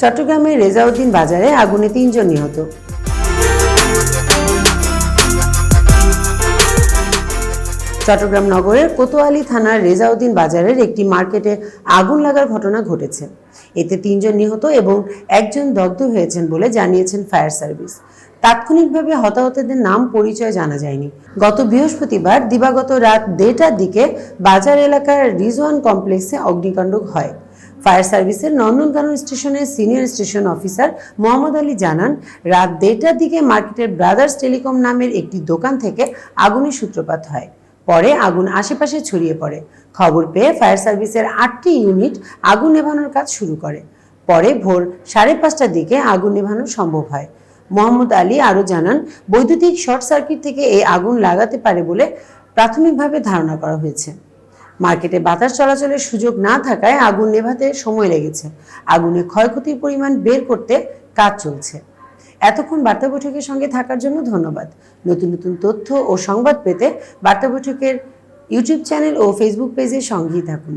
চট্টগ্রামের রেজাউদ্দিন বাজারে আগুনে তিনজন নিহত। চট্টগ্রাম নগরের কোতোয়ালি থানার রেজাউদ্দিন বাজারের একটি মার্কেটে আগুন লাগার ঘটনা ঘটেছে। এতে তিনজন নিহত এবং একজন দগ্ধ হয়েছেন বলে জানিয়েছেন ফায়ার সার্ভিস। তাৎক্ষণিকভাবে হতাহতদের নাম পরিচয় জানা যায়নি। গত বৃহস্পতিবার দিবাগত রাত দেড়টার দিকে বাজার এলাকার রিজওয়ান কমপ্লেক্সে অগ্নিকাণ্ড হয়। ফায়ার সার্ভিসের নন্দনকানন স্টেশনের senior station officer Mohammad Ali জানান, রাত দেড়টার দিকে মার্কেটের ব্রাদার্স টেলিকম নামের একটি দোকান থেকে আগুনের সূত্রপাত হয়। পরে আগুন আশেপাশে ছড়িয়ে পড়ে। খবর পেয়ে ফায়ার সার্ভিসের আটটি ইউনিট আগুন নেভানোর কাজ শুরু করে। পরে ভোর সাড়ে পাঁচটার দিকে আগুন নেভানো সম্ভব হয়। মোহাম্মদ আলী আরও জানান, বৈদ্যুতিক শর্ট সার্কিট থেকে এই আগুন লাগাতে পারে বলে প্রাথমিকভাবে ধারণা করা হয়েছে। মার্কেটে বাতাস চলাচলের সুযোগ না থাকায় আগুন নেভাতে সময় লেগেছে। আগুনে ক্ষয়ক্ষতির পরিমাণ বের করতে কাজ চলছে। এতক্ষণ বার্তা বৈঠকের সঙ্গে থাকার জন্য ধন্যবাদ। নতুন নতুন তথ্য ও সংবাদ পেতে বার্তা বৈঠকের ইউটিউব চ্যানেল ও ফেসবুক পেজে সঙ্গেই থাকুন।